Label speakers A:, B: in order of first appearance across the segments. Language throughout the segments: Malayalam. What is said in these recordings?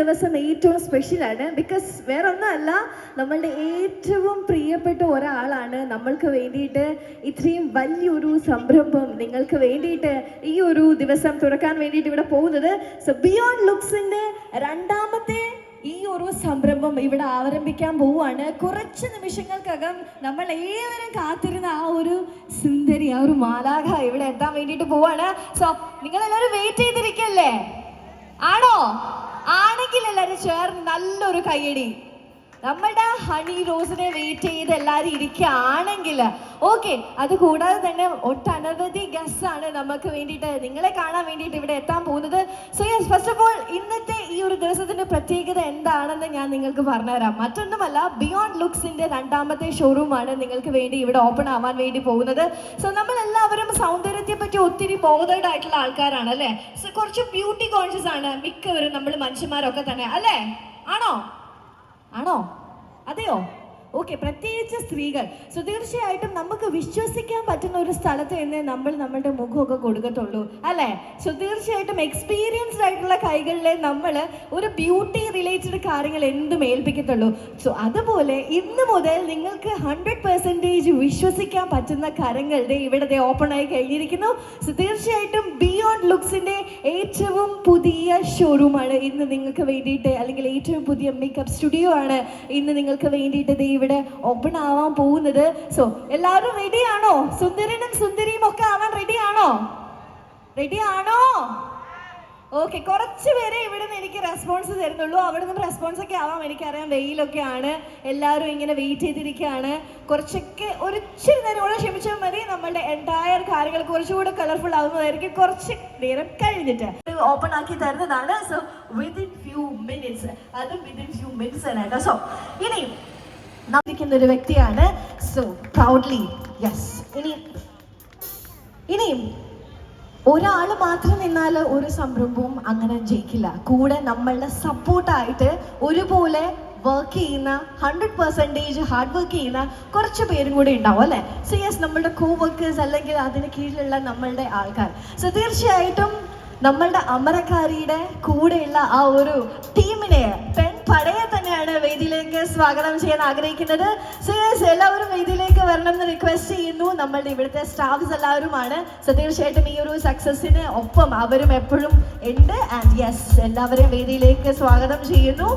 A: ദിവസം ഏറ്റവും സ്പെഷ്യലാണ് ബിക്കോസ് വേറെ നമ്മളുടെ ഏറ്റവും പ്രിയപ്പെട്ട ഒരാളാണ്. നമ്മൾക്ക് വേണ്ടിയിട്ട് ഇത്രയും വലിയൊരു സംരംഭം നിങ്ങൾക്ക് വേണ്ടിയിട്ട് ഈ ഒരു ദിവസം തുറക്കാൻ വേണ്ടിയിട്ട് ഇവിടെ പോകുന്നത്. സോ ബിയോണ്ട് ലുക്സിന്റെ രണ്ടാമത്തെ ഈ ഒരു സംരംഭം ഇവിടെ ആരംഭിക്കാൻ പോവുകയാണ്. കുറച്ച് നിമിഷങ്ങൾക്കകം നമ്മൾ ഏവരും കാത്തിരുന്ന ആ ഒരു സുന്ദരി ആ ഒരു മാലാഖ ഇവിടെ എത്താൻ വേണ്ടിയിട്ട് പോവാണ് സോ നിങ്ങൾ എല്ലാവരും വെയിറ്റ് ചെയ്തിരിക്കല്ലേ? ആണോ? ആണെങ്കിൽ എല്ലാവരും ചേർന്ന് നല്ലൊരു കയ്യടി. നമ്മളുടെ ഹണി റോസിനെ വെയിറ്റ് ചെയ്ത് എല്ലാവരും ഇരിക്കുകയാണെങ്കിൽ ഓക്കെ അത് കൂടാതെ തന്നെ ഒട്ടനവധി ഗസ്റ്റ് ആണ് നമുക്ക് വേണ്ടിയിട്ട് നിങ്ങളെ കാണാൻ വേണ്ടിയിട്ട് ഇവിടെ എത്താൻ പോകുന്നത്. So yes first of all ഇന്നത്തെ ഈ ഒരു ദിവസത്തിന്റെ പ്രത്യേകത എന്താണെന്ന് ഞാൻ നിങ്ങൾക്ക് പറഞ്ഞുതരാം. മറ്റൊന്നുമല്ല ബിയോണ്ട് ലുക്സിന്റെ രണ്ടാമത്തെ ഷോറൂമാണ് നിങ്ങൾക്ക് വേണ്ടി ഇവിടെ ഓപ്പൺ ആവാൻ വേണ്ടി പോകുന്നത്. സോ നമ്മൾ എല്ലാവരും സൗന്ദര്യത്തെ പറ്റി ഒത്തിരി ബോധേഡ് ആയിട്ടുള്ള ആൾക്കാരാണ് അല്ലേ? സോ കുറച്ച് ബ്യൂട്ടി കോൺഷ്യസ് ആണ് മിക്കവരും നമ്മൾ മനുഷ്യന്മാരൊക്കെ തന്നെ അല്ലേ? ആണോ? ആണോ? അതെയോ? ഓക്കെ പ്രത്യേകിച്ച് സ്ത്രീകൾ. സോ തീർച്ചയായിട്ടും നമുക്ക് വിശ്വസിക്കാൻ പറ്റുന്ന ഒരു സ്ഥലത്ത് തന്നെ നമ്മൾ നമ്മുടെ മുഖമൊക്കെ കൊടുക്കത്തുള്ളൂ അല്ലേ? സോ തീർച്ചയായിട്ടും എക്സ്പീരിയൻസ്ഡ് ആയിട്ടുള്ള കൈകളിലെ നമ്മൾ ഒരു ബ്യൂട്ടി റിലേറ്റഡ് കാര്യങ്ങൾ എന്തും ഏൽപ്പിക്കത്തുള്ളൂ. സോ അതുപോലെ ഇന്ന് മുതൽ നിങ്ങൾക്ക് ഹൺഡ്രഡ് പെർസെന്റേജ് വിശ്വസിക്കാൻ പറ്റുന്ന കരങ്ങളുടെ ഇവിടെ ഓപ്പൺ ആയി കഴിഞ്ഞിരിക്കുന്നു. സോ തീർച്ചയായിട്ടും ബിയോണ്ട് ലുക്സിന്റെ ഏറ്റവും പുതിയ ഷോറൂമാണ് ഇന്ന് നിങ്ങൾക്ക് വേണ്ടിയിട്ട് അല്ലെങ്കിൽ ഏറ്റവും പുതിയ മേക്കപ്പ് സ്റ്റുഡിയോ ആണ് ഇന്ന് നിങ്ങൾക്ക് വേണ്ടിയിട്ട് ദേ ഇവിടെ ഓപ്പൺ ആവാൻ പോകുന്നത്. സോ എല്ലാവരും റെഡി ആണോ? സുന്ദരനും സുന്ദരിയും ഒക്കെ ആവാൻ റെഡി ആണോ? റെഡി ആണോ? ഓക്കെ കുറച്ച് പേരെ ഇവിടെ നിന്ന് എനിക്ക് റെസ്പോൺസ് തരുന്നുള്ളൂ. അവിടെ നിന്ന് റെസ്പോൺസ് ഒക്കെ ആവാം എനിക്കറിയാം. വെയിലൊക്കെ ആണ് എല്ലാവരും ഇങ്ങനെ വെയിറ്റ് ചെയ്തിരിക്കുകയാണ്. കുറച്ചൊക്കെ ഒരു ഇച്ചിരി നേരം ക്ഷമിച്ചാൽ മതി. നമ്മളുടെ എന്റയർ കാര്യങ്ങൾ കുറച്ചുകൂടെ കളർഫുൾ ആവുന്നതായിരിക്കും. കുറച്ച് നേരം കഴിഞ്ഞിട്ട്. ഓപ്പൺ ആക്കി തരുന്നതാണ്. സോ വിതിൻ ഫ്യൂ മിനിറ്റ്സ് അതും വിതിൻ ഫ്യൂ മിനിറ്റ്സ് കേട്ടോ. സോ ഇനി നന്ദിക്കുന്ന ഒരു വ്യക്തിയാണ്. സോ പ്രൗഡ്ലി യെസ് ഇനി ഇനിയും ഒരാൾ മാത്രം നിന്നാൽ ഒരു സംരംഭവും അങ്ങനെ ജയിക്കില്ല. കൂടെ നമ്മളുടെ സപ്പോർട്ടായിട്ട് ഒരുപോലെ വർക്ക് ചെയ്യുന്ന ഹൺഡ്രഡ് പെർസെന്റേജ് ഹാർഡ് വർക്ക് ചെയ്യുന്ന കുറച്ച് പേരും കൂടി ഉണ്ടാവും അല്ലേ? സോ യെസ് നമ്മളുടെ കോ വർക്കേഴ്സ് അല്ലെങ്കിൽ അതിന് കീഴിലുള്ള നമ്മളുടെ ആൾക്കാർ. സോ തീർച്ചയായിട്ടും നമ്മളുടെ അമരക്കാരിയുടെ കൂടെയുള്ള ആ ഒരു ടീമിനെ പടയെ തന്നെയാണ് വേദിയിലേക്ക് സ്വാഗതം ചെയ്യാൻ ആഗ്രഹിക്കുന്നത്. സോ എല്ലാവരും വേദിയിലേക്ക് വരണം എന്ന് റിക്വസ്റ്റ് ചെയ്യുന്നു. നമ്മളുടെ ഇവിടുത്തെ സ്റ്റാഫ്സ് എല്ലാവരുമാണ്. സോ തീർച്ചയായിട്ടും ഈ ഒരു സക്സസിന് ഒപ്പം അവരും എപ്പോഴും ഉണ്ട്. ആൻഡ് യെസ് എല്ലാവരെയും വേദിയിലേക്ക് സ്വാഗതം ചെയ്യുന്നു.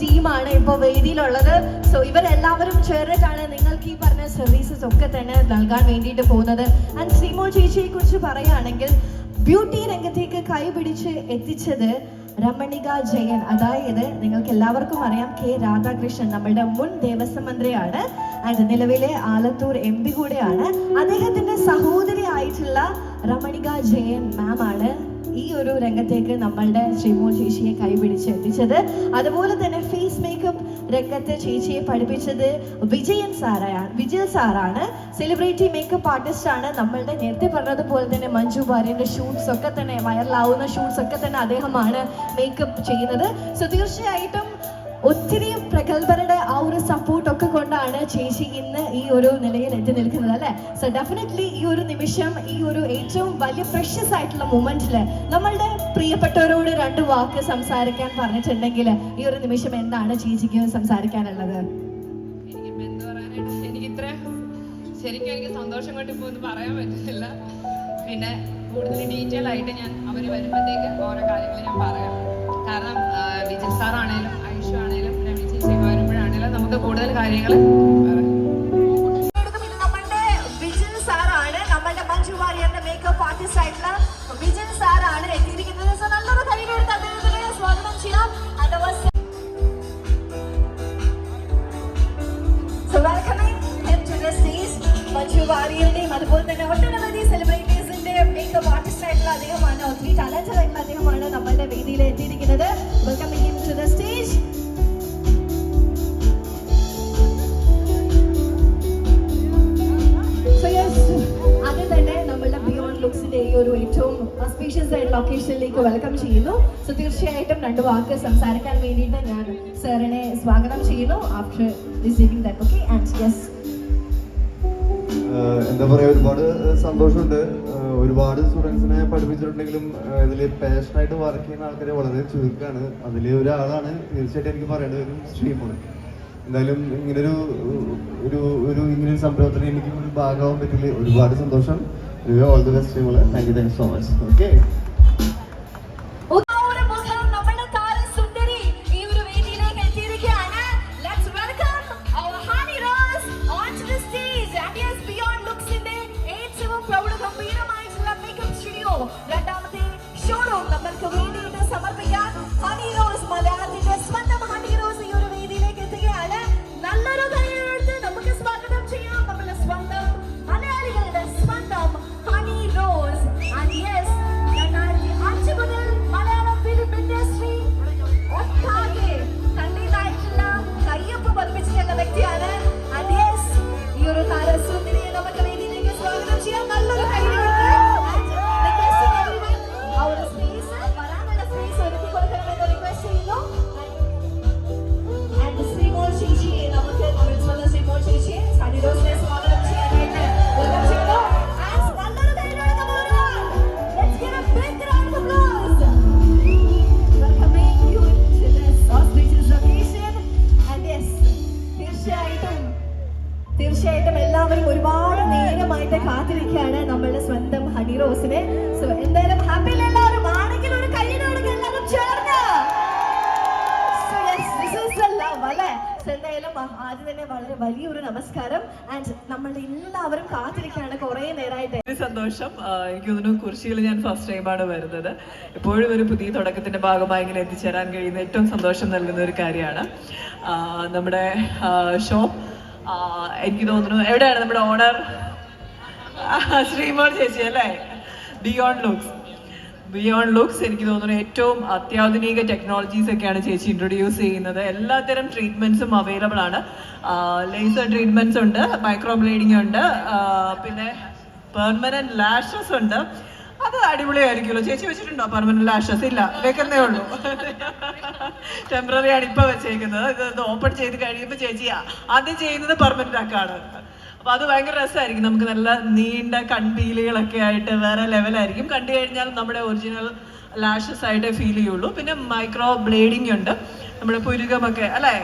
A: ടീമാണ് ഇപ്പോൾ വേദിയിലുള്ളത്. സോ ഇവരെല്ലാവരും ചേർന്നിട്ടാണ് നിങ്ങൾക്ക് ഈ പറഞ്ഞ സർവീസസ് ഒക്കെ തന്നെ നൽകാൻ വേണ്ടിയിട്ട് പോകുന്നത്. ആൻഡ് ശ്രീമോൾ ചേച്ചിയെ കുറിച്ച് പറയുകയാണെങ്കിൽ ബ്യൂട്ടി രംഗത്തേക്ക് കൈപിടിച്ച് എത്തിച്ചത് രമണിക ജയൻ. അതായത് നിങ്ങൾക്ക് എല്ലാവർക്കും അറിയാം കെ രാധാകൃഷ്ണൻ നമ്മളുടെ മുൻ ദേവസ്വം മന്ത്രിയാണ് ആൻഡ് നിലവിലെ ആലത്തൂർ എം പി കൂടെയാണ്. അദ്ദേഹത്തിന്റെ സഹോദരി ആയിട്ടുള്ള രമണിക ജയൻ മാം ആണ്. ഈ ഒരു രംഗത്തേക്ക് നമ്മളുടെ ശ്രീമോൾ ചേച്ചിയെ കൈപിടിച്ച് എത്തിച്ചത്. അതുപോലെ തന്നെ ഫേസ് മേക്കപ്പ് രംഗത്ത് ചേച്ചിയെ പഠിപ്പിച്ചത് വിജയൻ സാറായാണ് വിജയ സാറാണ്. സെലിബ്രിറ്റി മേക്കപ്പ് ആർട്ടിസ്റ്റ് ആണ്. നമ്മളുടെ നേരത്തെ പറഞ്ഞതുപോലെ തന്നെ മഞ്ജു ഭാര്യന്റെ ഷൂട്ട്സ് ഒക്കെ തന്നെ വൈറലാവുന്ന ഷൂട്ട്സ് ഒക്കെ തന്നെ അദ്ദേഹമാണ് മേക്കപ്പ് ചെയ്യുന്നത്. സോ തീർച്ചയായിട്ടും ഒത്തിരി പ്രഗത്ഭരുടെ സപ്പോർട്ട് ഒക്കെ കൊണ്ടാണ് ചേച്ചി ഇന്ന് ഈ ഒരു നിലയിൽ എത്തി നിൽക്കുന്നത് അല്ലെ? സോ ഡെഫിനറ്റ്ലി ഈ ഒരു നിമിഷം ഈ ഒരു ഏറ്റവും വലിയ പ്രഷ്യസ് ആയിട്ടുള്ള മൊമെന്റിൽ നമ്മളുടെ പ്രിയപ്പെട്ടവരോട് രണ്ട് വാക്ക് സംസാരിക്കാൻ പറഞ്ഞിട്ടുണ്ടെങ്കിൽ ഈ ഒരു നിമിഷം എന്താണ് ചേച്ചിക്ക് സംസാരിക്കാനുള്ളത്?
B: ശരിക്കും എനിക്ക് സന്തോഷം കൊണ്ട് ഇപ്പൊ ഒന്നും പറയാൻ പറ്റുന്നില്ല. പിന്നെ കൂടുതൽ ഡീറ്റെയിൽ ആയിട്ട് ഞാൻ അവർ വരുമ്പോഴത്തേക്ക് ഓരോ കാര്യങ്ങൾ ഞാൻ പറയാം. കാരണം വിജയ് വിജിൽ നമുക്ക് കൂടുതൽ കാര്യങ്ങൾ
C: സ്പീഷ്യസ് ആയിട്ടുള്ള ഒക്കേഷനിലേക്ക് വെൽക്കം ചെയ്യുന്നു. സോ തീർച്ചയായിട്ടും രണ്ട് വാക്ക് സംസാരിക്കാൻ വേണ്ടിയിട്ട് ഞാൻ സാറിനെ സ്വാഗതം ചെയ്യുന്നു after receiving that okay and yes
A: എന്താ പറയാ ഒരുപാട് സന്തോഷമുണ്ട്. ഒരുപാട് സ്റ്റുഡൻസിനെ പഠിപ്പിച്ചിട്ടുണ്ടെങ്കിലും ഇതിൽ പാഷനായിട്ട് വർക്ക് ചെയ്യുന്ന ആൾക്കാരെ വളരെ ചുരുക്കമാണ് അതിൽ ഒരാളാണ് തീർച്ചയായിട്ടും എനിക്ക് പറയേണ്ട ഒരു സ്ട്രീമാണ് എന്തായാലും ഇങ്ങനൊരു ഒരു ഒരു ഇങ്ങനൊരു സംരംഭത്തിന് എനിക്ക് ഒരു ഭാഗമാവാൻ പറ്റില്ല? ഒരുപാട് സന്തോഷം. All the best സ്ട്രീമുകൾ thank you thank you so much okay
C: love, അല്ലേ? എന്തായാലും ആദ്യം തന്നെ വളരെ വലിയൊരു നമസ്കാരം. ആൻഡ് നമ്മൾ എല്ലാവരും കാത്തിരിക്കുകയാണ് കുറേ നേരമായിട്ട്
D: സന്തോഷം. എനിക്ക് തോന്നുന്നു കുറിശിയിൽ ഞാൻ ഫസ്റ്റ് ടൈമാണ് വരുന്നത്. എപ്പോഴും ഒരു പുതിയ തുടക്കത്തിന്റെ ഭാഗമായി ഇങ്ങനെ എത്തിച്ചേരാൻ കഴിയുന്ന ഏറ്റവും സന്തോഷം നൽകുന്ന ഒരു കാര്യമാണ്. നമ്മുടെ ഷോ എനിക്ക് തോന്നുന്നു എവിടെയാണ് നമ്മുടെ ഓണർ? ശ്രീമോൾ ചേച്ചി അല്ലേ? ബിയോണ്ട് ലുക്സ് ബിയോണ്ട് ലുക്സ് എനിക്ക് തോന്നുന്നു ഏറ്റവും അത്യാധുനിക ടെക്നോളജീസ് ഒക്കെയാണ് ചേച്ചി ഇൻട്രൊഡ്യൂസ് ചെയ്യുന്നത്. എല്ലാത്തരം ട്രീറ്റ്മെന്റ്സും അവൈലബിൾ ആണ്. ലേസർ ട്രീറ്റ്മെന്റ്സ് ഉണ്ട് മൈക്രോ ബ്ലീഡിങ് ഉണ്ട് പിന്നെ പെർമനന്റ് ലാഷസ് ഉണ്ട്. അത് അടിപൊളിയായിരിക്കുമല്ലോ. ചേച്ചി വെച്ചിട്ടുണ്ടോ പെർമനന്റ് ലാഷസ് ഇല്ല വെക്കുന്നേ ഉള്ളൂ. ടെമ്പററി ആണ് ഇപ്പൊ വെച്ചേക്കുന്നത്. ഇത് ഓപ്പൺ ചെയ്ത് കഴിയുമ്പോൾ ചേച്ചിയാ ആദ്യം ചെയ്യുന്നത് പെർമനന്റ് ആക്കാണ്. അപ്പൊ അത് ഭയങ്കര രസമായിരിക്കും. നമുക്ക് നല്ല നീണ്ട കൺപീലുകളൊക്കെ ആയിട്ട് വേറെ ലെവലായിരിക്കും. കണ്ടു കഴിഞ്ഞാൽ നമ്മുടെ ഒറിജിനൽ ലാഷസ് ആയിട്ട് ഫീൽ ചെയ്യുള്ളൂ. പിന്നെ മൈക്രോ ബ്ലേഡിംഗ് ഉണ്ട്. നമ്മുടെ പുരുകമൊക്കെ അല്ലേ?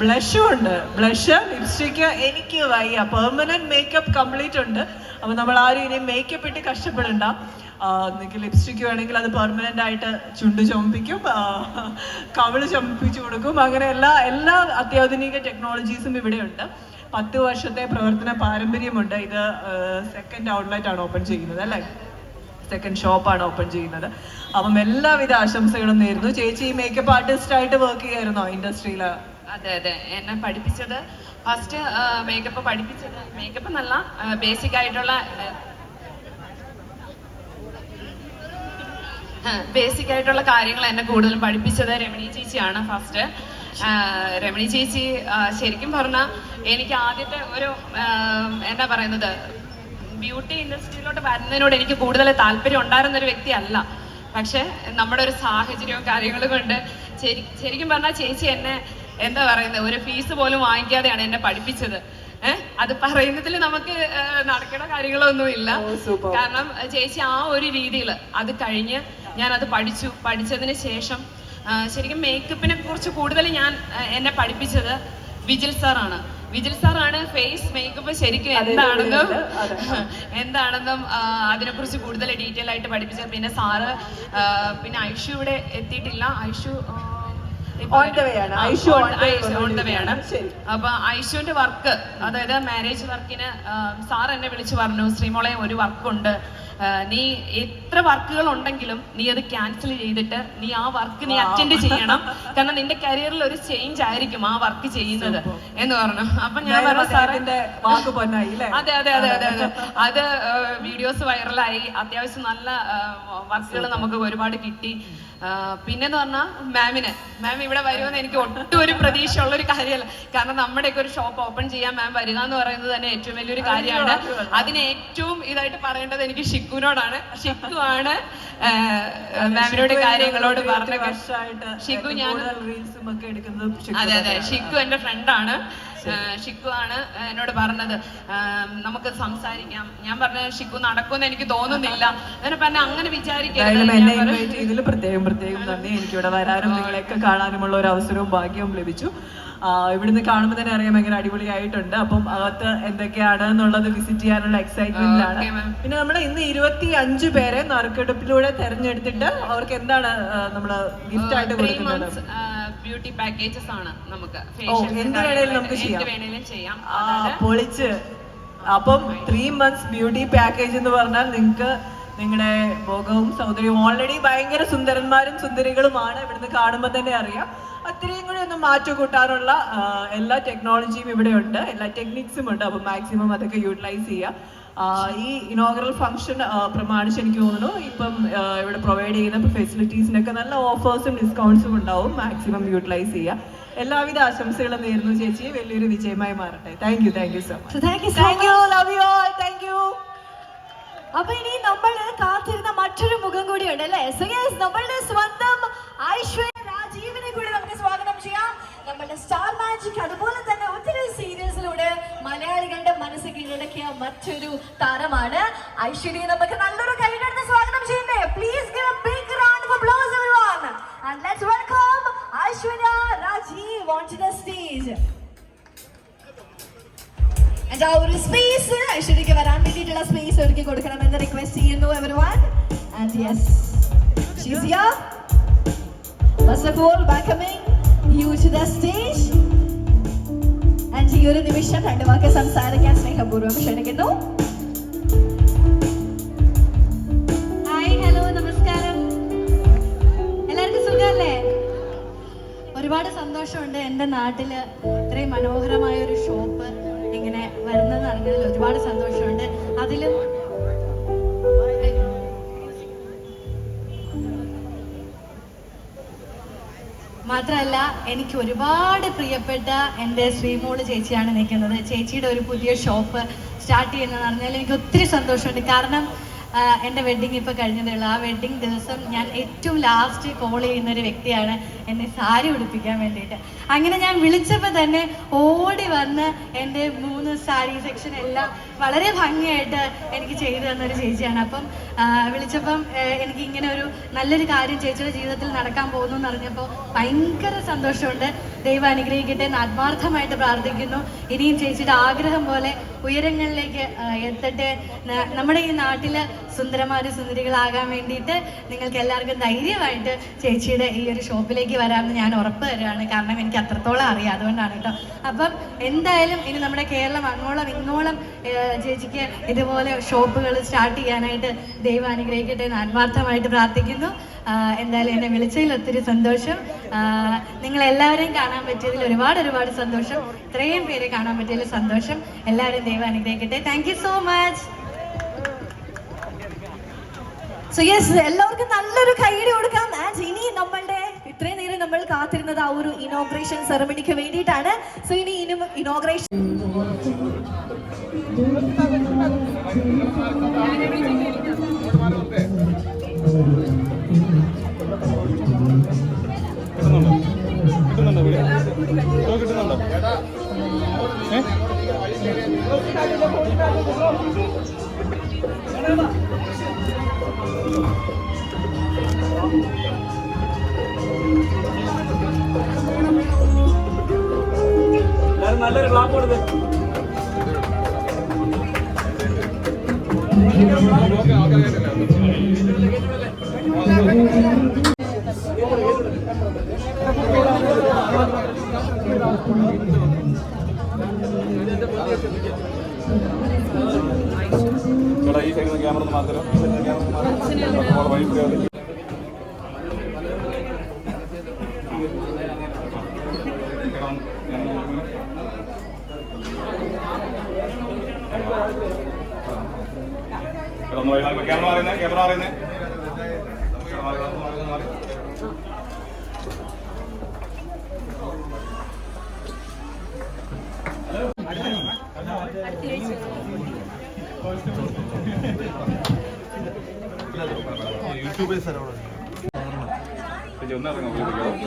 D: ബ്ലഷും ഉണ്ട്. ബ്ലഷ് ലിപ്സ്റ്റിക്ക് എനിക്ക് വയ്യ. പെർമനന്റ് മേക്കപ്പ് കംപ്ലീറ്റ് ഉണ്ട്. അപ്പൊ നമ്മൾ ആരും ഇനി മേക്കപ്പ് ഇട്ട് കഷ്ടപ്പെടണ്ട. നിങ്ങൾക്ക് ലിപ്സ്റ്റിക്ക് വേണമെങ്കിൽ അത് പെർമനന്റ് ആയിട്ട് ചുണ്ട് ചുമപ്പിക്കും. കവിൾ ചുമപ്പിച്ചു കൊടുക്കും. അങ്ങനെ എല്ലാ എല്ലാ അത്യാധുനിക ടെക്നോളജീസും ഇവിടെ ഉണ്ട് പത്ത് വർഷത്തെ പ്രവർത്തന പാരമ്പര്യമുണ്ട്. ഇത് സെക്കൻഡ് ഔട്ട്ലെറ്റ് ആണ് ഓപ്പൺ ചെയ്യുന്നത് അല്ലേ? സെക്കൻഡ് ഷോപ്പാണ് ഓപ്പൺ ചെയ്യുന്നത്. അപ്പം എല്ലാവിധ ആശംസകളും നേരുന്നു. ചേച്ചി മേക്കപ്പ് ആർട്ടിസ്റ്റ് ആയിട്ട് വർക്ക് ചെയ്യായിരുന്നോ ഇൻഡസ്ട്രിയിൽ
B: അതെ അതെ. എന്നെ പഠിപ്പിച്ചത് ഫസ്റ്റ് മേക്കപ്പ് പഠിപ്പിച്ചത് മേക്കപ്പ് എന്നല്ല ബേസിക് ആയിട്ടുള്ള ബേസിക് ആയിട്ടുള്ള കാര്യങ്ങൾ എന്നെ കൂടുതലും പഠിപ്പിച്ചത് രമണി ചേച്ചിയാണ് ഫസ്റ്റ് രമണി ചേച്ചി ശരിക്കും പറഞ്ഞ എനിക്ക് ആദ്യത്തെ ഒരു എന്താ പറയുന്നത് ബ്യൂട്ടി ഇൻഡസ്ട്രിയിലോട്ട് വരുന്നതിനോട് എനിക്ക് കൂടുതൽ താല്പര്യം ഉണ്ടായിരുന്ന ഒരു വ്യക്തിയല്ല. പക്ഷെ നമ്മുടെ ഒരു സാഹചര്യവും കാര്യങ്ങളും കൊണ്ട് ശരി ശരിക്കും പറഞ്ഞാൽ ചേച്ചി എന്നെ എന്താ പറയുന്നത് ഒരു ഫീസ് പോലും വാങ്ങിക്കാതെയാണ് എന്നെ പഠിപ്പിച്ചത്. ഏഹ് അത് പറയുന്നതിൽ നമുക്ക് നടക്കണ കാര്യങ്ങളൊന്നും ഇല്ല. കാരണം ചേച്ചി ആ ഒരു രീതിയിൽ അത് കഴിഞ്ഞ് ഞാൻ അത് പഠിച്ചു. പഠിച്ചതിന് ശേഷം ശരിക്കും മേക്കപ്പിനെ കുറിച്ച് കൂടുതൽ ഞാൻ എന്നെ പഠിപ്പിച്ചത് വിജിൽ സാറാണ്. വിജിൽ സാറാണ് ഫേസ് മേക്കപ്പ് ശരിക്കും എന്താണെന്നും. എന്താണെന്നും അതിനെ അതിനെക്കുറിച്ച് കൂടുതൽ ഡീറ്റെയിൽ ആയിട്ട് പഠിപ്പിച്ചത്. പിന്നെ സാറ് പിന്നെ ഐഷു ഇവിടെ എത്തിയിട്ടില്ല. ഐഷു. അപ്പൊ ഐഷുവിന്റെ വർക്ക് അതായത് മാരേജ് വർക്കിന് സാർ എന്നെ വിളിച്ചു പറഞ്ഞു ശ്രീമോളെ ഒരു വർക്കുണ്ട് നീ എത്ര വർക്കുകൾ ഉണ്ടെങ്കിലും നീ അത് ക്യാൻസൽ ചെയ്തിട്ട് നീ ആ വർക്ക് നീ അറ്റൻഡ് ചെയ്യണം. കാരണം നിന്റെ കരിയറിൽ ഒരു ചേഞ്ച് ആയിരിക്കും ആ വർക്ക് ചെയ്യുന്നത് എന്ന് പറഞ്ഞു. അപ്പൊ ഞാൻ പറഞ്ഞു അതെ അതെ അതെ അതെ അതെ. അത് വീഡിയോസ് വൈറലായി അത്യാവശ്യം നല്ല വർക്കുകൾ നമുക്ക് ഒരുപാട് കിട്ടി. പിന്നെന്ന് പറഞ്ഞാൽ മാമിന്. മാം ഇവിടെ വരുമെന്ന് എനിക്ക് ഒട്ടും ഒരു പ്രതീക്ഷ ഉള്ള ഒരു കാര്യമല്ല. കാരണം നമ്മുടെയൊക്കെ ഒരു ഷോപ്പ് ഓപ്പൺ ചെയ്യാൻ മാം വരിക എന്ന് പറയുന്നത് തന്നെ ഏറ്റവും വലിയൊരു കാര്യമാണ്. അതിന് ഏറ്റവും ഇതായിട്ട് പറയേണ്ടത് എനിക്ക് ഷിക്കുവിനോടാണ്. ഷിക്കു ആണ് മാമിനോട് കാര്യങ്ങളോട് പറഞ്ഞ ഷിക്കു ഞാൻ
D: റീൽസും ഒക്കെ എടുക്കുന്നത്
B: അതെ അതെ. ഷിക്കു എന്റെ ഫ്രണ്ടാണ് ഷിക്കു ആണ് എന്നോട് പറഞ്ഞത്. നമുക്ക് സംസാരിക്കാം. ഞാൻ പറഞ്ഞ ഷിക്കു നടക്കുമെന്ന് എനിക്ക് തോന്നുന്നില്ല. അങ്ങനെ പറഞ്ഞ അങ്ങനെ വിചാരിക്കരുത്.
D: ഇതിൽ പ്രത്യേകം പ്രത്യേകം തന്നെ എനിക്ക് ഇവിടെ വരാനും നിങ്ങളെയൊക്കെ കാണാനുമുള്ള ഒരു അവസരവും ഭാഗ്യവും ലഭിച്ചു. ഇവിടുന്ന് കാണുമ്പോൾ തന്നെ അറിയാം ഭയങ്കര അടിപൊളിയായിട്ടുണ്ട്. അപ്പം അകത്ത് എന്തൊക്കെയാണ് എന്നുള്ളത് വിസിറ്റ് ചെയ്യാനുള്ള എക്സൈറ്റ്മെന്റ് ആണ്. പിന്നെ നമ്മൾ ഇന്ന് ഇരുപത്തി അഞ്ച് പേരെ നറുക്കെടുപ്പിലൂടെ തെരഞ്ഞെടുത്തിട്ട് അവർക്ക് എന്താണ് നമ്മൾ ഗിഫ്റ്റ് ആയിട്ട് കൊടുക്കുന്നത്?
B: ബ്യൂട്ടി പാക്കേജസ് ആണ് നമുക്ക്.
D: ഓ, എന്ത് വേണേലും നമുക്ക് ചെയ്യാം. പൊളിച്ച്. അപ്പം ത്രീ മന്ത്സ് ബ്യൂട്ടി പാക്കേജ് എന്ന് പറഞ്ഞാൽ നിങ്ങൾക്ക് നിങ്ങളുടെ ഭോഗവും സൗന്ദര്യവും ഓൾറെഡി ഭയങ്കര സുന്ദരന്മാരും സുന്ദരികളുമാണ്. ഇവിടുന്ന് കാണുമ്പോൾ തന്നെ അറിയാം. അത്രയും കൂടി ഒന്ന് മാറ്റം കൂട്ടാനുള്ള എല്ലാ ടെക്നോളജിയും ഇവിടെ ഉണ്ട് എല്ലാ ടെക്നിക്സും ഉണ്ട്. അപ്പം മാക്സിമം അതൊക്കെ യൂട്ടിലൈസ് ചെയ്യുക ഈ ഇനോഗ്രൽ ഫംഗ്ഷൻ പ്രമാണിച്ച് എനിക്ക് തോന്നുന്നു. ഇപ്പം ഇവിടെ പ്രൊവൈഡ് ചെയ്യുന്ന ഫെസിലിറ്റീസിനൊക്കെ നല്ല ഓഫേഴ്സും ഡിസ്കൗണ്ട്സും ഉണ്ടാവും. മാക്സിമം യൂട്ടിലൈസ് ചെയ്യുക എല്ലാവിധ ആശംസകളും നേരുന്നു ചേച്ചി. വലിയൊരു വിജയമായി മാറട്ടെ. Thank you thank you so much thank you love you all thank you
E: അപ്പൊ ഇനി നമ്മൾ കാത്തിരുന്ന മറ്റൊരു മുഖം കൂടിയുണ്ട് അല്ലേ? So yes, നമ്മളുടെ സ്വന്തം ഐശ്വര്യ രാജീവിനെ കൂടി നമുക്ക് സ്വാഗതം ചെയ്യാം. നമ്മളുടെ സ്റ്റാർ മാജിക് അതുപോലെ തന്നെ ഒത്തിരി സീരിയൽസിലൂടെ മലയാളികളുടെ മനസ്സ് കീഴടക്കിയ മറ്റൊരു താരമാണ് ഐശ്വര്യ. നമുക്ക് നല്ലൊരു ആ ഒരു സ്പേസ് ഐശ്വര്യക്ക് വരാൻ വേണ്ടിയിട്ടുള്ള സ്പേസ് ഒരുക്കി കൊടുക്കണമെന്ന് റിക്വസ്റ്റ് ചെയ്യുന്നു everyone. And yes, she's here. First of all welcoming you to the stage. And ഈ ഒരു നിമിഷം രണ്ട് വാക്ക് സംസാരിക്കാൻ സ്നേഹപൂർവം ക്ഷണിക്കുന്നു ഒരുപാട് സന്തോഷമുണ്ട് എന്റെ നാട്ടിൽ ഇത്രയും മനോഹരമായ ഒരു ഷോപ്പ് വരുന്നത് ഒരുപാട് സന്തോഷമുണ്ട്. അതിലും മാത്രമല്ല എനിക്ക് ഒരുപാട് പ്രിയപ്പെട്ട എന്റെ ശ്രീമോൾ ചേച്ചിയാണ് നിൽക്കുന്നത്. ചേച്ചിയുടെ ഒരു പുതിയ ഷോപ്പ് സ്റ്റാർട്ട് ചെയ്യുന്നതെന്ന് പറഞ്ഞാൽ എനിക്ക് ഒത്തിരി സന്തോഷമുണ്ട്. കാരണം എന്റെ വെഡ്ഡിങ് ഇപ്പോൾ കഴിഞ്ഞതേ ഉള്ളൂ. ആ വെഡ്ഡിങ് ദിവസം ഞാൻ ഏറ്റവും ലാസ്റ്റ് കോൾ ചെയ്യുന്ന ഒരു വ്യക്തിയാണ് എന്നെ സാരി ഉടുപ്പിക്കാൻ വേണ്ടിയിട്ട്. അങ്ങനെ ഞാൻ വിളിച്ചപ്പോൾ തന്നെ ഓടി വന്ന് എന്റെ മൂന്ന് സാരി സെക്ഷൻ എല്ലാം വളരെ ഭംഗിയായിട്ട് എനിക്ക് ചെയ്തു തന്നൊരു ചേച്ചിയാണ്. അപ്പം വിളിച്ചപ്പം എനിക്ക് ഇങ്ങനെ ഒരു നല്ലൊരു കാര്യം ചേച്ചിയുടെ ജീവിതത്തിൽ നടക്കാൻ പോകുന്നു എന്ന് അറിഞ്ഞപ്പോൾ ഭയങ്കര സന്തോഷമുണ്ട്. ദൈവം അനുഗ്രഹിക്കട്ടെ എന്ന് ആത്മാർത്ഥമായിട്ട് പ്രാർത്ഥിക്കുന്നു. ഇനിയും ചേച്ചിയുടെ ആഗ്രഹം പോലെ ഉയരങ്ങളിലേക്ക് എത്തട്ടെ. നമ്മുടെ ഈ നാട്ടിൽ സുന്ദരമാര് സുന്ദരികളാകാൻ വേണ്ടിയിട്ട് നിങ്ങൾക്ക് എല്ലാവർക്കും ധൈര്യമായിട്ട് ചേച്ചിയുടെ ഈ ഒരു ഷോപ്പിലേക്ക് വരാമെന്ന് ഞാൻ ഉറപ്പ് തരുവാണ്. കാരണം എനിക്ക് അത്രത്തോളം അറിയാം. അതുകൊണ്ടാണ് കേട്ടോ. അപ്പം എന്തായാലും ഇനി നമ്മുടെ കേരളം അങ്ങോളം ഇങ്ങോളം ചേച്ചിക്ക് ഇതുപോലെ ഷോപ്പുകൾ സ്റ്റാർട്ട് ചെയ്യാനായിട്ട് ദൈവം അനുഗ്രഹിക്കട്ടെ എന്ന് ആത്മാർത്ഥമായിട്ട് പ്രാർത്ഥിക്കുന്നു. എന്തായാലും എന്നെ വിളിച്ചതിൽ ഒത്തിരി സന്തോഷം. നിങ്ങൾ എല്ലാവരെയും കാണാൻ പറ്റിയതിൽ ഒരുപാട് ഒരുപാട് സന്തോഷം. ഇത്രയും പേരെ കാണാൻ പറ്റിയതിൽ സന്തോഷം. എല്ലാവരും ദൈവം അനുഗ്രഹിക്കട്ടെ. Thank so much so yes എല്ലാവർക്കും നല്ലൊരു കൈയ്യടി കൊടുക്കാം. ആൻഡ് ഇനി നമ്മളുടെ ഇത്രയും നേരം നമ്മൾ കാത്തിരുന്നത് ആ ഒരു ഇനോഗ്രേഷൻ സെറമണിക്ക് വേണ്ടിയിട്ടാണ്. സോ ഇനി ഇനോഗ്രേഷൻ
F: കിട്ടുന്നുണ്ടോ? നല്ലൊരു ക്ലാപ്പ് കൊടുത്ത് എടാ ഈ ക്യാമറ ഒന്ന് ക്യാമറ ഈ സൈഡിൽ നിന്ന് ക്യാമറ ഒന്ന് ക്യാമറ മോളെ 유튜브에서라고 이제
C: 엄마가
F: 먹어보려고.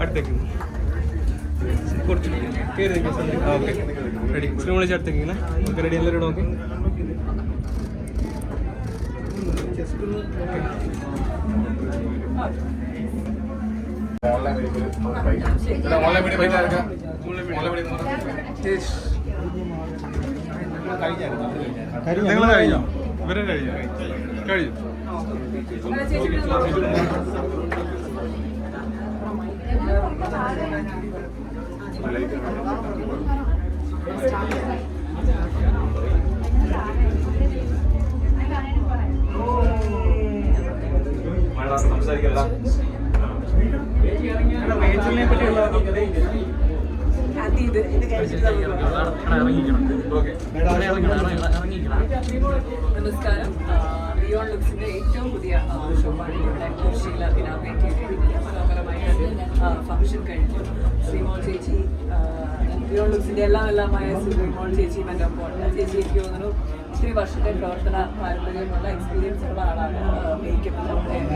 G: അടുത്തേക്ക്. കുറച്ച്. കയറി ഓക്കെ. റെഡി വിളിച്ച് അടുത്തേക്ക് ഇങ്ങനെ ഓക്കെ റെഡി എല്ലാവരും ഓക്കെ
F: നിങ്ങൾ കഴിഞ്ഞോ ഇവരെ കഴിഞ്ഞോ കഴിഞ്ഞു സംസാരിക്കല്ല
D: നമസ്കാരം. ബിയോൺ ലുക്സിന്റെ ഏറ്റവും പുതിയ ഷോപ്പാണ് ഇവിടെ. ഇനാഗ്രേറ്റ് ചെയ്തിരിക്കുന്നത് മനോഹരമായ ഫംഗ്ഷൻ കഴിഞ്ഞു. ബിയോൺ ലുക്സിന്റെ എല്ലാം എല്ലാമായ ശ്രീമോൾ ചേച്ചി മറ്റേ ചേച്ചി എനിക്ക് തോന്നുന്നു ഇത്തിരി വർഷത്തെ പ്രവർത്തന പാരമ്പര്യമുള്ള എക്സ്പീരിയൻസ് ഉള്ള ആളാണ് മേക്കപ്പ്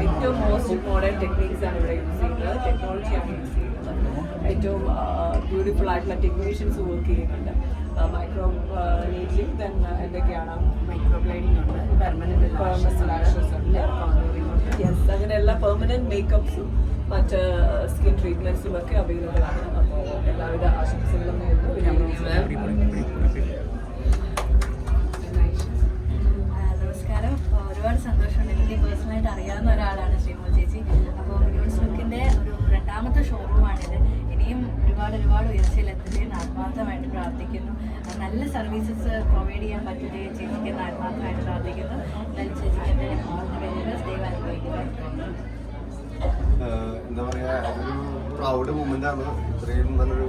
D: ഏറ്റവും മോസ്റ്റ് മോഡേൺ ടെക്നീക്സ് ആണ് ഇവിടെ യൂസ് ചെയ്യുന്നത്. ടെക്നോളജിയാണ് യൂസ് ചെയ്യുന്നത്. ഏറ്റവും ബ്യൂട്ടിഫുൾ ആയിട്ടുള്ള ടെക്നീഷ്യൻസ് വർക്ക് ചെയ്യുന്നുണ്ട്. മൈക്രോ നീഡ്ലിംഗ് ദെൻ എന്തൊക്കെയാണ്? മൈക്രോ ബ്ലൈഡിംഗ് ഉണ്ട് പെർമനന്റ് ഉണ്ട്. യെസ് അങ്ങനെ എല്ലാ പെർമനന്റ് മേക്കപ്സും മറ്റ് സ്കിൻ ട്രീറ്റ്മെന്റ്സും ഒക്കെ അവൈലബിൾ ആണ്. അപ്പോൾ എല്ലാവിധ ആശംസകളും നേരുന്നു.
H: ആ, നമസ്കാരം. ഒരുപാട് സന്തോഷമുണ്ട് എനിക്ക് പേഴ്സണലായിട്ട് അറിയാവുന്ന ഒരാളാണ് ശ്രീമോ ചേച്ചി. അപ്പോൾ യൂണിസ് ലുക്കിന്റെ ഒരു രണ്ടാമത്തെ ഷോറൂമാണിത് ഇനിയും ഒരുപാട് ഒരുപാട് ഉയർച്ചയിലെത്തട്ടെ എന്ന് ആത്മാർത്ഥമായിട്ട് പ്രാർത്ഥിക്കുന്നു. നല്ല സർവീസസ് പ്രൊവൈഡ് ചെയ്യാൻ പറ്റുകയും ചേച്ചിക്ക് എന്ന് ആത്മാർത്ഥമായിട്ട് പ്രാർത്ഥിക്കുന്നു. ചേച്ചിക്ക് എന്റെ പേരിൽ ദൈവം അനുഭവിക്കുന്നത്
C: ആഹ് എന്താ പറയാ അതൊരു പ്രൗഡ് മൂമെന്റ് ആണ്. ഇത്രയും നല്ലൊരു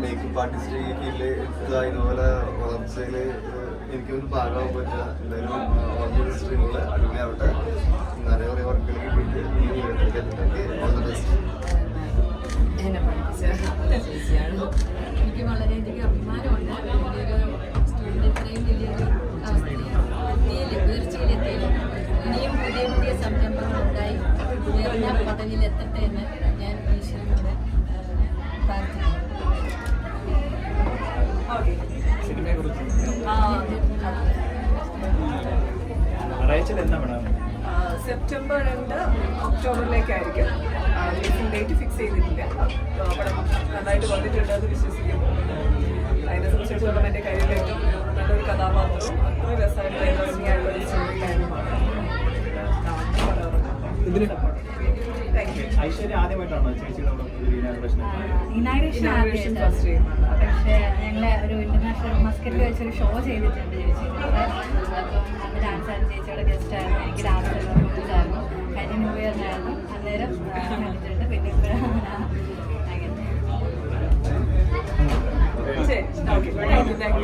C: മേക്കപ്പ് ആർട്ടിസ്റ്റ് ഫീൽഡിൽ എത്തുക ഇതുപോലെ വളർച്ചയിൽ എനിക്കൊന്നും ഭാഗമാകാൻ പറ്റില്ല. എന്തായാലും ഇൻഡസ്ട്രിയിലുള്ള അടിപൊളിയാവട്ടെ. നിറയെ കുറേ വർക്കുകൾ കിട്ടിയിട്ട്
G: ഐശ്വര്യ ആദ്യമായിട്ടാണോ ചേച്ചിയുടെ ഇനാഗ്രേഷൻ
D: അതെ.
H: പക്ഷേ ഞങ്ങൾ ഒരു ഇന്റർനാഷണൽ മസ്കറ്റിൽ വെച്ചൊരു ഷോ ചെയ്തിട്ടുണ്ട് ചേച്ചി. അന്ന് ഡാൻസ് ആയിരുന്നു. ചേച്ചിയുടെ ഗസ്റ്റ് ആയിരുന്നു. എനിക്ക് ഡാൻസ് ആയിരുന്നു. കഴിഞ്ഞ ന്യൂ ഇയറിനായിരുന്നു അന്നേരം കണ്ടിട്ടുണ്ട്. പിന്നെ ഇപ്പോഴാണ്
D: ശരി. ഓക്കെ.
F: Thank you thank